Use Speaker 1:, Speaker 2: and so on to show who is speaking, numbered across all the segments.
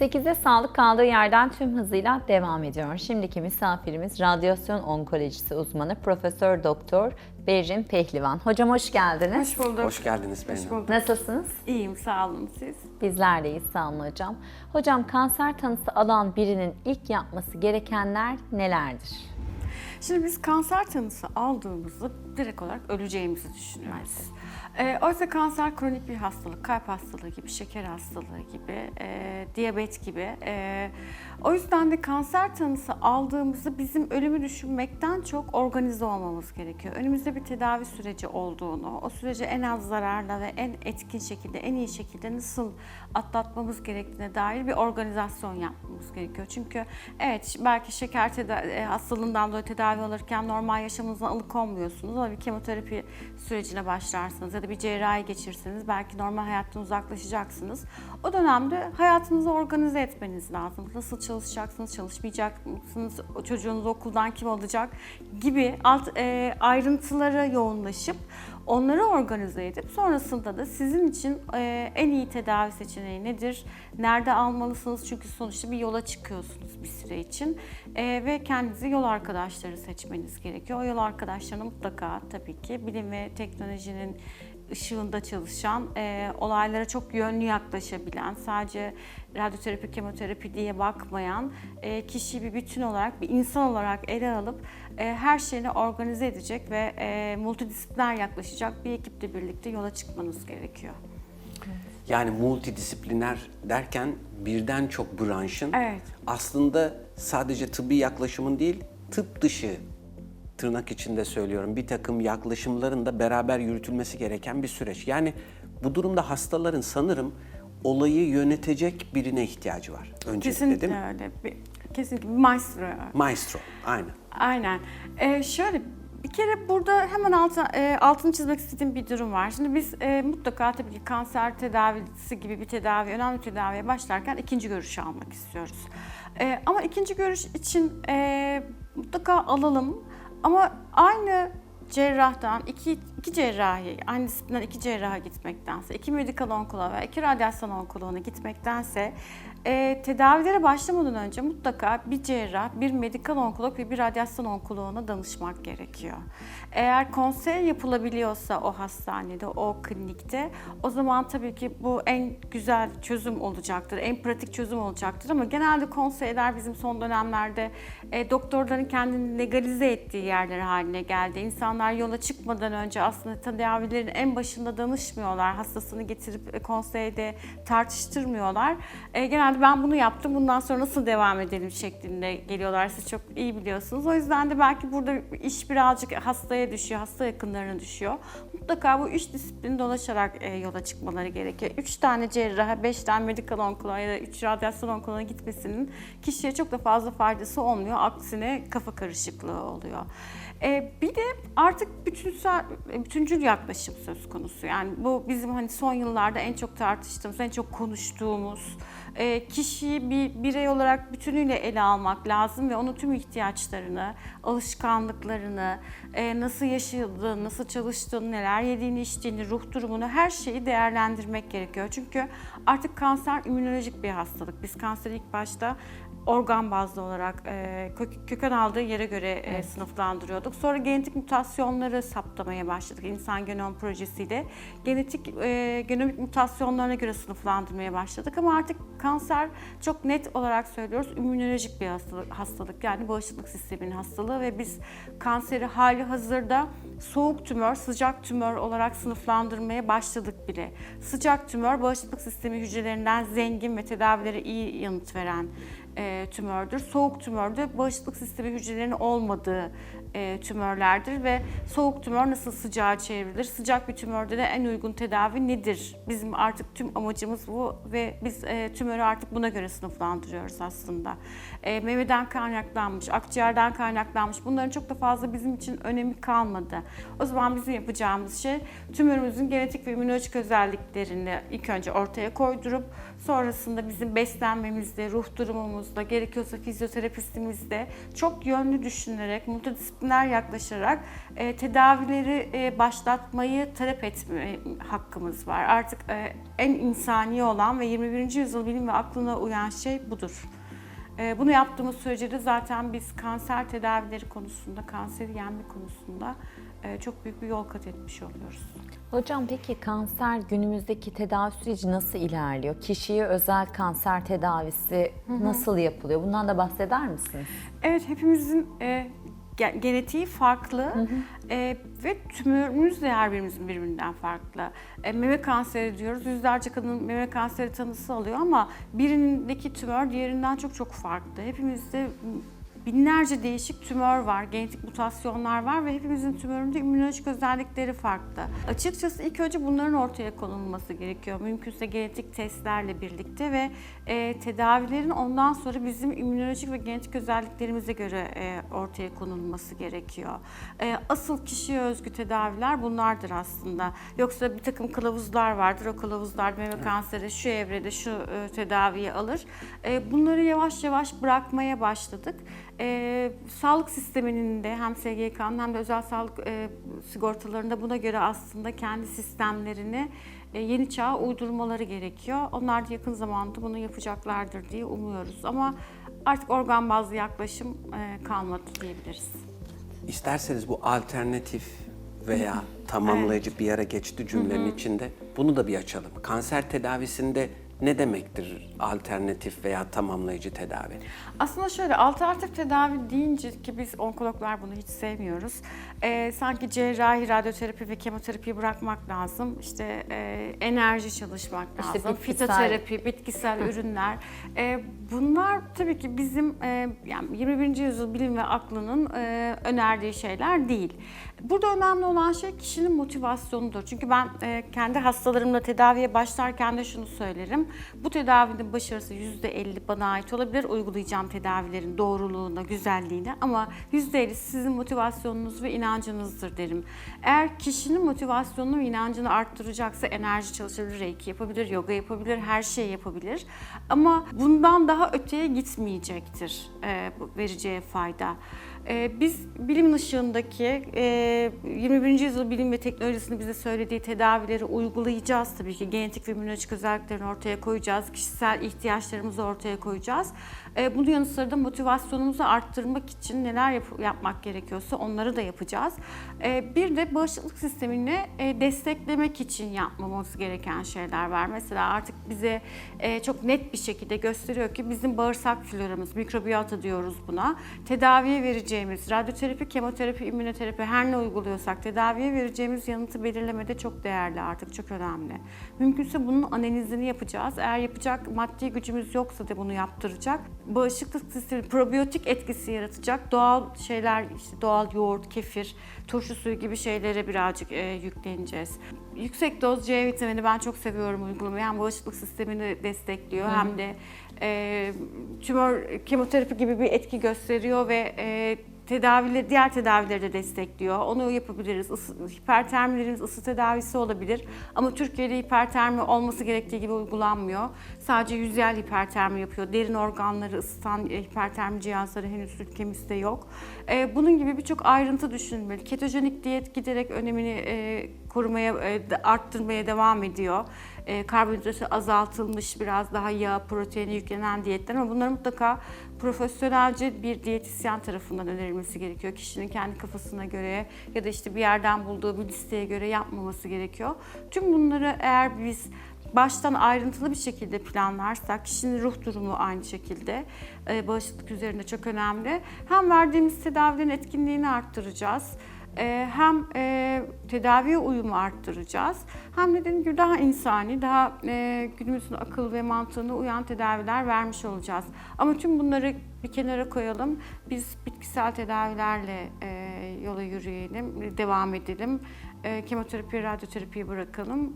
Speaker 1: 8'e sağlık kaldığı yerden tüm hızıyla devam ediyor. Şimdiki misafirimiz radyasyon onkolojisi uzmanı Profesör Doktor Berrin Pehlivan. Hocam hoş geldiniz.
Speaker 2: Hoş bulduk.
Speaker 3: Hoş geldiniz
Speaker 2: Hoş
Speaker 3: Berin.
Speaker 2: bulduk.
Speaker 1: Nasılsınız?
Speaker 2: İyiyim, sağ olun siz.
Speaker 1: Bizler de iyiyiz sağ olun hocam. Hocam kanser tanısı alan birinin ilk yapması gerekenler nelerdir?
Speaker 2: Şimdi biz kanser tanısı aldığımızda direkt olarak öleceğimizi düşünüyoruz. Ee, oysa kanser kronik bir hastalık, kalp hastalığı gibi, şeker hastalığı gibi, e, diyabet gibi. E, o yüzden de kanser tanısı aldığımızda bizim ölümü düşünmekten çok organize olmamız gerekiyor. Önümüzde bir tedavi süreci olduğunu, o süreci en az zararla ve en etkin şekilde, en iyi şekilde nasıl atlatmamız gerektiğine dair bir organizasyon yapmamız gerekiyor. Çünkü evet belki şeker e, hastalığından dolayı tedavi alırken normal yaşamınızdan alıkonmuyorsunuz ama bir kemoterapi sürecine başlarsınız ya da bir cerrahi geçirseniz belki normal hayattan uzaklaşacaksınız. O dönemde hayatınızı organize etmeniz lazım. Nasıl çalışacaksınız, çalışmayacak mısınız, o çocuğunuzu okuldan kim alacak gibi alt, e, ayrıntılara yoğunlaşıp Onları organize edip sonrasında da sizin için e, en iyi tedavi seçeneği nedir? Nerede almalısınız? Çünkü sonuçta bir yola çıkıyorsunuz bir süre için E, ve kendinize yol arkadaşları seçmeniz gerekiyor. O yol arkadaşlarına mutlaka tabii ki bilim ve teknolojinin ışığında çalışan, e, olaylara çok yönlü yaklaşabilen, sadece radyoterapi, kemoterapi diye bakmayan, e, kişiyi bir bütün olarak, bir insan olarak ele alıp e, her şeyini organize edecek ve e, multidisipliner yaklaşacak bir ekiple birlikte yola çıkmanız gerekiyor.
Speaker 3: Yani multidisipliner derken birden çok branşın
Speaker 2: Evet.
Speaker 3: aslında sadece tıbbi yaklaşımın değil, tıp dışı tırnak içinde söylüyorum bir takım yaklaşımların da beraber yürütülmesi gereken bir süreç. Yani bu durumda hastaların sanırım olayı yönetecek birine ihtiyacı var. Öncelikle
Speaker 2: Kesinlikle
Speaker 3: değil mi?
Speaker 2: öyle. Bir, kesinlikle bir maestro.
Speaker 3: Maestro, aynen.
Speaker 2: Aynen. Ee, şöyle bir kere burada hemen altı, e, altını çizmek istediğim bir durum var. Şimdi biz e, mutlaka tabii ki kanser tedavisi gibi bir tedavi, önemli bir tedaviye başlarken ikinci görüşü almak istiyoruz. E, ama ikinci görüş için e, mutlaka alalım. Ama aynı cerrahtan iki, iki cerrahi, aynı disiplinden iki cerraha gitmektense, iki medikal onkoloğa iki radyasyon onkoloğuna gitmektense e, tedavilere başlamadan önce mutlaka bir cerrah, bir medikal onkolog ve bir radyasyon onkoloğuna danışmak gerekiyor. Eğer konsey yapılabiliyorsa o hastanede, o klinikte o zaman tabii ki bu en güzel çözüm olacaktır, en pratik çözüm olacaktır ama genelde konseyler bizim son dönemlerde e, doktorların kendini legalize ettiği yerler haline geldi. İnsanlar yola çıkmadan önce aslında tedavilerin en başında danışmıyorlar. Hastasını getirip e, konseyde tartıştırmıyorlar. E, genelde ben bunu yaptım, bundan sonra nasıl devam edelim şeklinde geliyorlar. Siz çok iyi biliyorsunuz. O yüzden de belki burada iş birazcık hastaya düşüyor, hasta yakınlarına düşüyor. Mutlaka bu üç disiplini dolaşarak e, yola çıkmaları gerekiyor. Üç tane cerraha, beş tane medikal onkoloğa ya da üç radyasyon onkoloğa gitmesinin kişiye çok da fazla faydası olmuyor. Aksine kafa karışıklığı oluyor. E, bir de artık bütünsel, bütüncül yaklaşım söz konusu. Yani bu bizim hani son yıllarda en çok tartıştığımız, en çok konuştuğumuz e, kişiyi bir birey olarak bütünüyle ele almak lazım ve onun tüm ihtiyaçlarını, alışkanlıklarını, e, nasıl yaşadığını, nasıl çalıştığını, neler yediğini, içtiğini, ruh durumunu her şeyi değerlendirmek gerekiyor. Çünkü artık kanser immünolojik bir hastalık. Biz kanseri ilk başta organ bazlı olarak e, kök- köken aldığı yere göre e, sınıflandırıyorduk. Sonra genetik mutasyonları saptamaya başladık insan genom projesiyle. Genetik e, genomik mutasyonlarına göre sınıflandırmaya başladık ama artık kanser çok net olarak söylüyoruz immünolojik bir hastalık, hastalık yani bağışıklık sisteminin hastalığı ve biz kanseri hali hazırda soğuk tümör, sıcak tümör olarak sınıflandırmaya başladık bile. Sıcak tümör bağışıklık sistemi hücrelerinden zengin ve tedavilere iyi yanıt veren e, tümördür. Soğuk tümör de bağışıklık sistemi hücrelerinin olmadığı e, tümörlerdir ve soğuk tümör nasıl sıcağa çevrilir? Sıcak bir tümörde de en uygun tedavi nedir? Bizim artık tüm amacımız bu ve biz e, tümörü artık buna göre sınıflandırıyoruz aslında. E, memeden kaynaklanmış, akciğerden kaynaklanmış bunların çok da fazla bizim için önemi kalmadı. O zaman bizim yapacağımız şey tümörümüzün genetik ve immünolojik özelliklerini ilk önce ortaya koydurup Sonrasında bizim beslenmemizde, ruh durumumuzda, gerekiyorsa fizyoterapistimizde çok yönlü düşünerek, multidisipliner yaklaşarak e, tedavileri e, başlatmayı talep etme hakkımız var. Artık e, en insani olan ve 21. yüzyıl bilim ve aklına uyan şey budur. E, bunu yaptığımız sürece de zaten biz kanser tedavileri konusunda, kanseri yenme konusunda e, çok büyük bir yol kat etmiş oluyoruz.
Speaker 1: Hocam peki kanser günümüzdeki tedavi süreci nasıl ilerliyor? Kişiye özel kanser tedavisi nasıl yapılıyor? Bundan da bahseder misiniz?
Speaker 2: Evet hepimizin e, ge- genetiği farklı E, ve tümörümüz de her birimizin birbirinden farklı. E, meme kanseri diyoruz. Yüzlerce kadın meme kanseri tanısı alıyor ama birindeki tümör diğerinden çok çok farklı. Hepimizde binlerce değişik tümör var, genetik mutasyonlar var ve hepimizin tümöründe immünolojik özellikleri farklı. Açıkçası ilk önce bunların ortaya konulması gerekiyor. Mümkünse genetik testlerle birlikte ve e, tedavilerin ondan sonra bizim immünolojik ve genetik özelliklerimize göre e, ortaya konulması gerekiyor. E, asıl kişiye özgü tedaviler bunlardır aslında. Yoksa bir takım kılavuzlar vardır. O kılavuzlar meme kanseri şu evrede şu e, tedaviyi alır. E, bunları yavaş yavaş bırakmaya başladık. E, sağlık sisteminin de hem SGK'nın hem de özel sağlık e, sigortalarında buna göre aslında kendi sistemlerini e, yeni çağa uydurmaları gerekiyor. Onlar da yakın zamanda bunu yapacaklardır diye umuyoruz. Ama artık organ bazlı yaklaşım e, kalmadı diyebiliriz.
Speaker 3: İsterseniz bu alternatif veya tamamlayıcı bir ara geçti cümlenin içinde. Bunu da bir açalım. Kanser tedavisinde ne demektir alternatif veya tamamlayıcı tedavi?
Speaker 2: Aslında şöyle alternatif tedavi deyince ki biz onkologlar bunu hiç sevmiyoruz. Ee, sanki cerrahi, radyoterapi ve kemoterapiyi bırakmak lazım. İşte e, enerji çalışmak
Speaker 1: İşte
Speaker 2: lazım.
Speaker 1: bitkisel-
Speaker 2: Fitoterapi, bitkisel ürünler. Ee, bunlar tabii ki bizim e, yani 21. yüzyıl bilim ve aklının e, önerdiği şeyler değil. Burada önemli olan şey kişinin motivasyonudur. Çünkü ben e, kendi hastalarımla tedaviye başlarken de şunu söylerim. Bu tedavinin başarısı %50 bana ait olabilir. Uygulayacağım tedavilerin doğruluğuna, güzelliğine ama %50 sizin motivasyonunuz ve inancınızdır derim. Eğer kişinin motivasyonunu ve inancını arttıracaksa enerji çalışabilir, reiki yapabilir, yoga yapabilir, her şeyi yapabilir. Ama bundan daha öteye gitmeyecektir e, vereceği fayda. Ee, Biz bilim ışığındaki e, 21. yüzyıl bilim ve teknolojisinin bize söylediği tedavileri uygulayacağız tabii ki. Genetik ve immünolojik özelliklerini ortaya koyacağız. Kişisel ihtiyaçlarımızı ortaya koyacağız. Ee, Bunun yanı sıra da motivasyonumuzu arttırmak için neler yap- yapmak gerekiyorsa onları da yapacağız. Ee, Bir de bağışıklık sistemini e, desteklemek için yapmamız gereken şeyler var. Mesela artık bize e, çok net bir şekilde gösteriyor ki bizim bağırsak floramız, mikrobiyota diyoruz buna. Tedaviye vereceğimiz radyoterapi, kemoterapi, immünoterapi her ne uyguluyorsak tedaviye vereceğimiz yanıtı belirlemede çok değerli artık, çok önemli. Mümkünse bunun analizini yapacağız. Eğer yapacak maddi gücümüz yoksa da bunu yaptıracak. Bağışıklık sistemi probiyotik etkisi yaratacak doğal şeyler, işte doğal yoğurt, kefir, turşu suyu gibi şeylere birazcık e, yükleneceğiz. Yüksek doz C vitamini ben çok seviyorum uygulamayı. Hem bağışıklık sistemini destekliyor hem de e, tümör kemoterapi gibi bir etki gösteriyor ve e, tedavileri, diğer tedavileri de destekliyor. Onu yapabiliriz. Isı, hipertermilerimiz ısı tedavisi olabilir. Ama Türkiye'de hipertermi olması gerektiği gibi uygulanmıyor. Sadece yüzeyel hipertermi yapıyor. Derin organları ısıtan e, hipertermi cihazları henüz ülkemizde yok. E, bunun gibi birçok ayrıntı düşünülmeli. Ketojenik diyet giderek önemini e, korumaya, e, arttırmaya devam ediyor. E, karbonhidratı azaltılmış, biraz daha yağ, proteine yüklenen diyetler ama bunları mutlaka profesyonelce bir diyetisyen tarafından önerilmesi gerekiyor. Kişinin kendi kafasına göre ya da işte bir yerden bulduğu bir listeye göre yapmaması gerekiyor. Tüm bunları eğer biz baştan ayrıntılı bir şekilde planlarsak, kişinin ruh durumu aynı şekilde e, bağışıklık üzerinde çok önemli. Hem verdiğimiz tedavilerin etkinliğini arttıracağız. Ee, hem e, tedaviye uyumu arttıracağız hem de dediğim gibi daha insani, daha e, günümüzün akıl ve mantığına uyan tedaviler vermiş olacağız. Ama tüm bunları bir kenara koyalım. Biz bitkisel tedavilerle e, yola yürüyelim, devam edelim. Kemoterapi, radyoterapiyi bırakalım.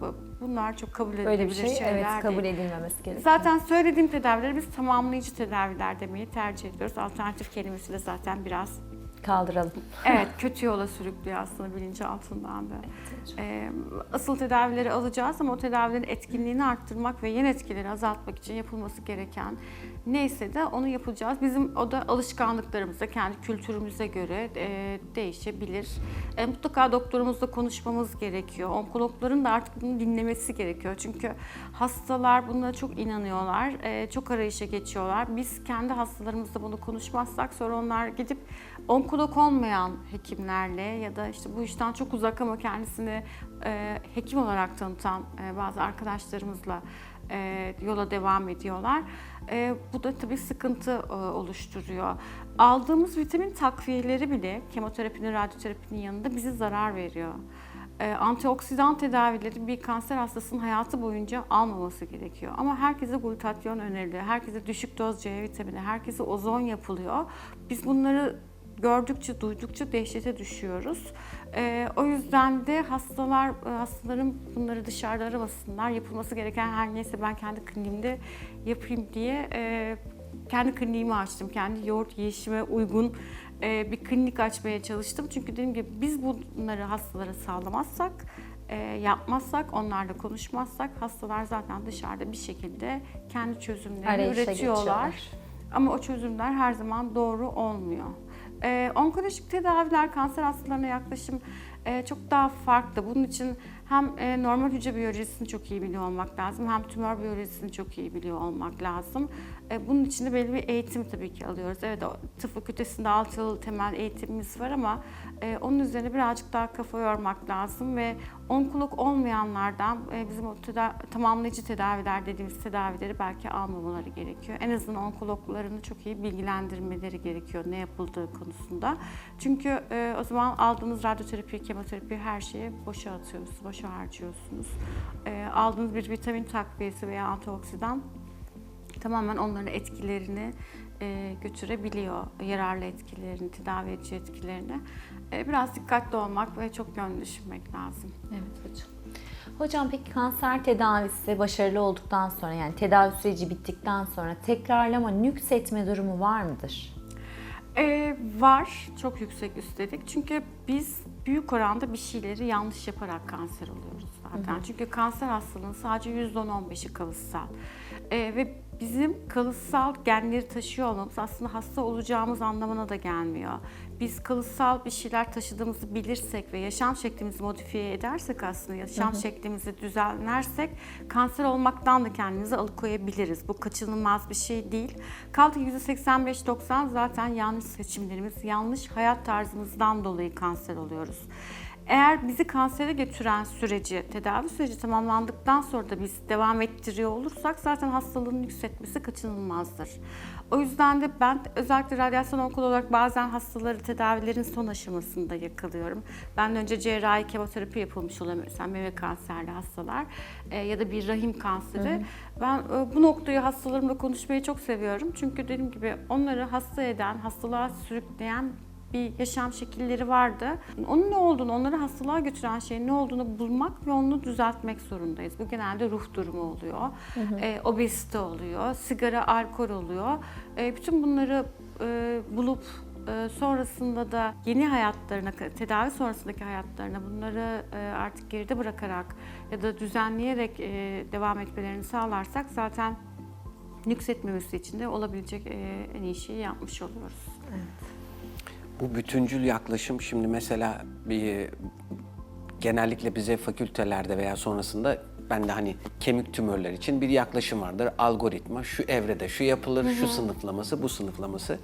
Speaker 2: Bu- bunlar çok kabul edilebilir
Speaker 1: Böyle bir şey
Speaker 2: şeyler
Speaker 1: evet kabul
Speaker 2: değil.
Speaker 1: edilmemesi gerekiyor.
Speaker 2: Zaten söylediğim tedavileri biz tamamlayıcı tedaviler demeyi tercih ediyoruz. Alternatif kelimesi de zaten biraz
Speaker 1: kaldıralım.
Speaker 2: Evet, kötü yola sürüklüyor aslında bilinçaltından da. Ee, asıl tedavileri alacağız ama o tedavilerin etkinliğini arttırmak ve yan etkileri azaltmak için yapılması gereken neyse de onu yapacağız. Bizim o da alışkanlıklarımıza, kendi kültürümüze göre e, değişebilir. E, mutlaka doktorumuzla konuşmamız gerekiyor. Onkologların da artık bunu dinlemesi gerekiyor. Çünkü hastalar buna çok inanıyorlar, e, çok arayışa geçiyorlar. Biz kendi hastalarımızla bunu konuşmazsak sonra onlar gidip onkolog olmayan hekimlerle ya da işte bu işten çok uzak ama kendisini e, hekim olarak tanıtan e, bazı arkadaşlarımızla e, yola devam ediyorlar. E, bu da tabii sıkıntı e, oluşturuyor. Aldığımız vitamin takviyeleri bile kemoterapinin, radyoterapinin yanında bize zarar veriyor. E, antioksidan tedavileri bir kanser hastasının hayatı boyunca almaması gerekiyor. Ama herkese glutatyon öneriliyor, herkese düşük doz C vitamini, herkese ozon yapılıyor. Biz bunları gördükçe, duydukça dehşete düşüyoruz. Ee, o yüzden de hastalar, e, hastaların bunları dışarıda aramasınlar. Yapılması gereken her neyse ben kendi kliniğimde yapayım diye e, kendi kliniğimi açtım. Kendi yoğurt yiyişime uygun e, bir klinik açmaya çalıştım. Çünkü dediğim gibi biz bunları hastalara sağlamazsak, e, yapmazsak, onlarla konuşmazsak hastalar zaten dışarıda bir şekilde kendi çözümlerini
Speaker 1: Arayışa
Speaker 2: üretiyorlar.
Speaker 1: geçiyorlar.
Speaker 2: Ama o çözümler her zaman doğru olmuyor. Ee, onkolojik tedaviler, kanser hastalarına yaklaşım çok daha farklı. Bunun için hem e, normal hücre biyolojisini çok iyi biliyor olmak lazım, hem tümör biyolojisini çok iyi biliyor olmak lazım. E, bunun için de belli bir eğitim tabii ki alıyoruz. Evet, tıp fakültesinde 6 yıl temel eğitimimiz var ama e, onun üzerine birazcık daha kafa yormak lazım ve onkolog olmayanlardan e, bizim o teda- tamamlayıcı tedaviler dediğimiz tedavileri belki almamaları gerekiyor. En azından onkologlarını çok iyi bilgilendirmeleri gerekiyor ne yapıldığı konusunda. Çünkü e, o zaman aldığınız radyoterapi, kemoterapi her şeyi boşa atıyorsunuz, boşa harcıyorsunuz. E, aldığınız bir vitamin takviyesi veya antioksidan tamamen onların etkilerini e, götürebiliyor. Yararlı etkilerini, tedavi edici etkilerini. E, biraz dikkatli olmak ve çok yönlü düşünmek lazım.
Speaker 1: Evet hocam. Hocam peki kanser tedavisi başarılı olduktan sonra yani tedavi süreci bittikten sonra tekrarlama nüksetme durumu var mıdır?
Speaker 2: Ee, var, çok yüksek üstelik. Çünkü biz büyük oranda bir şeyleri yanlış yaparak kanser oluyoruz zaten. Çünkü kanser hastalığının sadece %10-15'i kalıtsal. Ee, ve bizim kalıtsal genleri taşıyor olmamız aslında hasta olacağımız anlamına da gelmiyor. Biz kalıtsal bir şeyler taşıdığımızı bilirsek ve yaşam şeklimizi modifiye edersek aslında yaşam şeklimizi düzenlersek kanser olmaktan da kendimizi alıkoyabiliriz. Bu kaçınılmaz bir şey değil. Kaldı ki %85-90 zaten yanlış seçimlerimiz, yanlış hayat tarzımızdan dolayı kanser oluyoruz. Eğer bizi kansere götüren süreci, tedavi süreci tamamlandıktan sonra da biz devam ettiriyor olursak zaten hastalığın yükseltmesi kaçınılmazdır. O yüzden de ben özellikle radyasyon onkoloğu olarak bazen hastaları tedavilerin son aşamasında yakalıyorum. Ben önce cerrahi kemoterapi yapılmış oluyor mesela meme kanserli hastalar e, ya da bir rahim kanseri. Ben e, bu noktayı hastalarımla konuşmayı çok seviyorum. Çünkü dediğim gibi onları hasta eden, hastalığa sürükleyen bir yaşam şekilleri vardı. Onun ne olduğunu, onları hastalığa götüren şeyin ne olduğunu bulmak ve onu düzeltmek zorundayız. Bu genelde ruh durumu oluyor, e, obezite oluyor, sigara, alkol oluyor. E, bütün bunları e, bulup e, sonrasında da yeni hayatlarına, tedavi sonrasındaki hayatlarına bunları e, artık geride bırakarak ya da düzenleyerek e, devam etmelerini sağlarsak zaten nüksetmemesi için de olabilecek en iyi şeyi yapmış oluyoruz.
Speaker 3: Bu bütüncül yaklaşım şimdi mesela bir genellikle bize fakültelerde veya sonrasında ben de hani kemik tümörler için bir yaklaşım vardır. Algoritma şu evrede şu yapılır, şu sınıflaması, bu sınıflaması.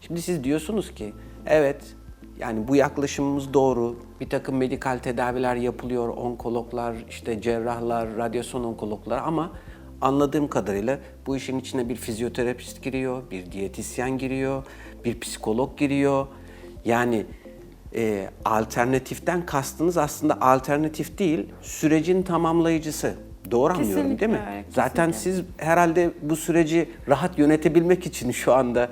Speaker 3: Şimdi siz diyorsunuz ki evet yani bu yaklaşımımız doğru. Bir takım medikal tedaviler yapılıyor. Onkologlar, işte cerrahlar, radyasyon onkologlar ama anladığım kadarıyla bu işin içine bir fizyoterapist giriyor, bir diyetisyen giriyor, bir psikolog giriyor. Yani e, alternatiften kastınız aslında alternatif değil, sürecin tamamlayıcısı. Doğru anlıyorum
Speaker 2: Kesinlikle
Speaker 3: değil mi?
Speaker 2: öyle,
Speaker 3: Zaten siz herhalde bu süreci rahat yönetebilmek için şu anda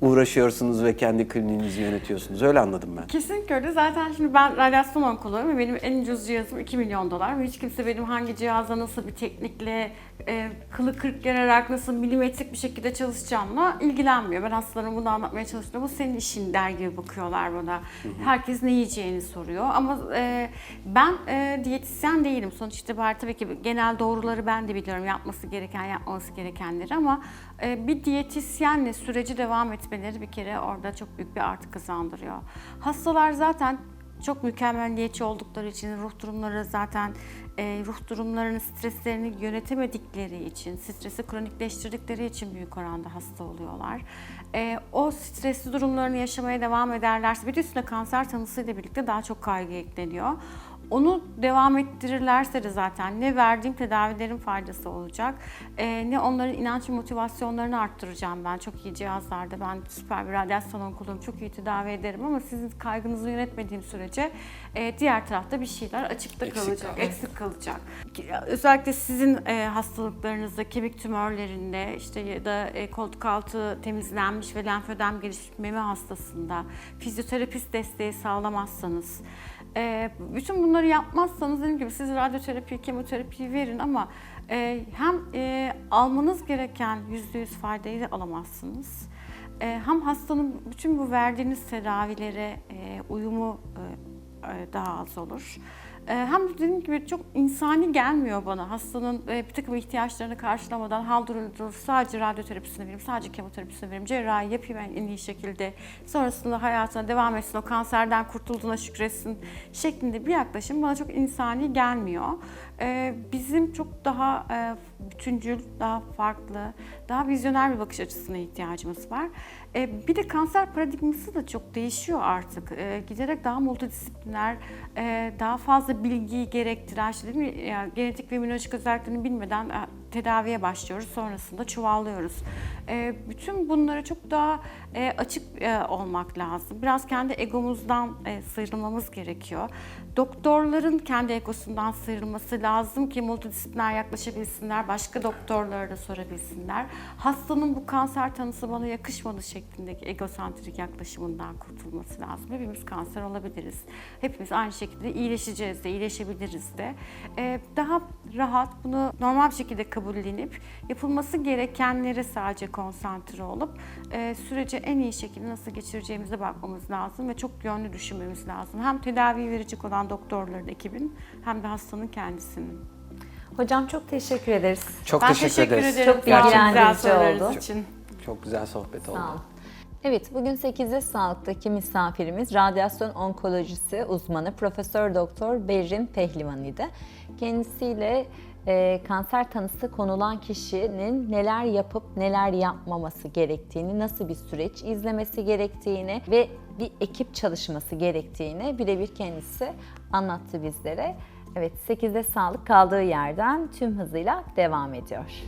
Speaker 3: uğraşıyorsunuz ve kendi kliniğinizi yönetiyorsunuz. Öyle anladım ben.
Speaker 2: Kesinlikle öyle. Zaten şimdi ben radyasyon onkoloğuyum ve benim en ucuz cihazım 2 milyon dolar. Ve hiç kimse benim hangi cihazla nasıl bir teknikle, e, kılı kırk yararak nasıl milimetrik bir şekilde çalışacağımla ilgilenmiyor. Ben hastalarıma bunu anlatmaya çalışıyorum. Bu senin işin der gibi bakıyorlar bana. Herkes ne yiyeceğini soruyor. Ama e, ben e, diyetisyen değilim. Sonuç itibariyle tabii ki genel doğruları ben de biliyorum. Yapması gereken, yapmaması gerekenleri ama e, bir diyetisyenle süreci devam etmeleri bir kere orada çok büyük bir artı kazandırıyor. Hastalar zaten çok mükemmelliyetçi oldukları için ruh durumları zaten e, ruh durumlarını, streslerini yönetemedikleri için, stresi kronikleştirdikleri için büyük oranda hasta oluyorlar. E, o stresli durumlarını yaşamaya devam ederlerse bir de üstüne kanser tanısıyla birlikte daha çok kaygı ekleniyor. Onu devam ettirirlerse de zaten ne verdiğim tedavilerin faydası olacak, e, ne onların inanç ve motivasyonlarını arttıracağım ben. Çok iyi cihazlarda ben süper bir radyasyon onkoloğum, çok iyi tedavi ederim ama sizin kaygınızı yönetmediğim sürece e, diğer tarafta bir şeyler açıkta
Speaker 3: Eksik
Speaker 2: kalacak,
Speaker 3: kalacak.
Speaker 2: eksik kalacak. Özellikle sizin e, hastalıklarınızda, kemik tümörlerinde, işte ya da e, koltuk altı temizlenmiş ve lenfödem gelişmiş meme hastasında fizyoterapist desteği sağlamazsanız, e, bütün bunları yapmazsanız dediğim gibi siz radyoterapi, kemoterapiyi verin ama e, hem e, almanız gereken %100 faydayı da alamazsınız. E, hem hastanın bütün bu verdiğiniz tedavilere e, uyumu e, e, daha az olur. E, Hem de dediğim gibi çok insani gelmiyor bana hastanın e, bir takım ihtiyaçlarını karşılamadan hal durur durur sadece radyoterapisini vereyim, sadece kemoterapisini vereyim, cerrahi yapayım en iyi şekilde. Sonrasında hayatına devam etsin, o kanserden kurtulduğuna şükretsin şeklinde bir yaklaşım bana çok insani gelmiyor. E, Bizim çok daha e, bütüncül, daha farklı, daha vizyoner bir bakış açısına ihtiyacımız var. E, bir de kanser paradigması da çok değişiyor artık. E, giderek daha multidisipliner, e, daha fazla bilgiyi gerektiren, işte değil mi? Ya, genetik ve immünolojik özelliklerini bilmeden e, tedaviye başlıyoruz. Sonrasında çuvallıyoruz. E, bütün bunlara çok daha e, açık e, olmak lazım. Biraz kendi egomuzdan e, sıyrılmamız gerekiyor. Doktorların kendi egosundan sıyrılması lazım ki multidisipliner yaklaşabilsinler, başka doktorlara da sorabilsinler. Hastanın bu kanser tanısı bana yakışmadı şeklindeki egosantrik yaklaşımından kurtulması lazım. Hepimiz kanser olabiliriz. Hepimiz aynı şekilde iyileşeceğiz de, iyileşebiliriz de. Ee, daha rahat bunu normal bir şekilde kabullenip yapılması gerekenlere sadece konsantre olup e, süreci en iyi şekilde nasıl geçireceğimize bakmamız lazım ve çok yönlü düşünmemiz lazım. Hem tedavi verecek olan doktorların ekibin hem de hastanın kendisinin.
Speaker 1: Hocam çok teşekkür ederiz.
Speaker 3: Çok
Speaker 2: ben
Speaker 3: teşekkür,
Speaker 2: teşekkür
Speaker 3: ederiz.
Speaker 1: Çok bilgilendirici
Speaker 2: sorularınız
Speaker 1: oldu.
Speaker 2: için.
Speaker 3: Çok güzel sohbet oldu.
Speaker 1: Sağ olun. Evet, bugün 8'de Sağlık'taki misafirimiz radyasyon onkolojisi uzmanı Profesör Doktor Berrin Pehlivan idi. Kendisiyle e, kanser tanısı konulan kişinin neler yapıp neler yapmaması gerektiğini, nasıl bir süreç izlemesi gerektiğini ve bir ekip çalışması gerektiğini birebir kendisi anlattı bizlere. Evet, 8'de Sağlık kaldığı yerden tüm hızıyla devam ediyor.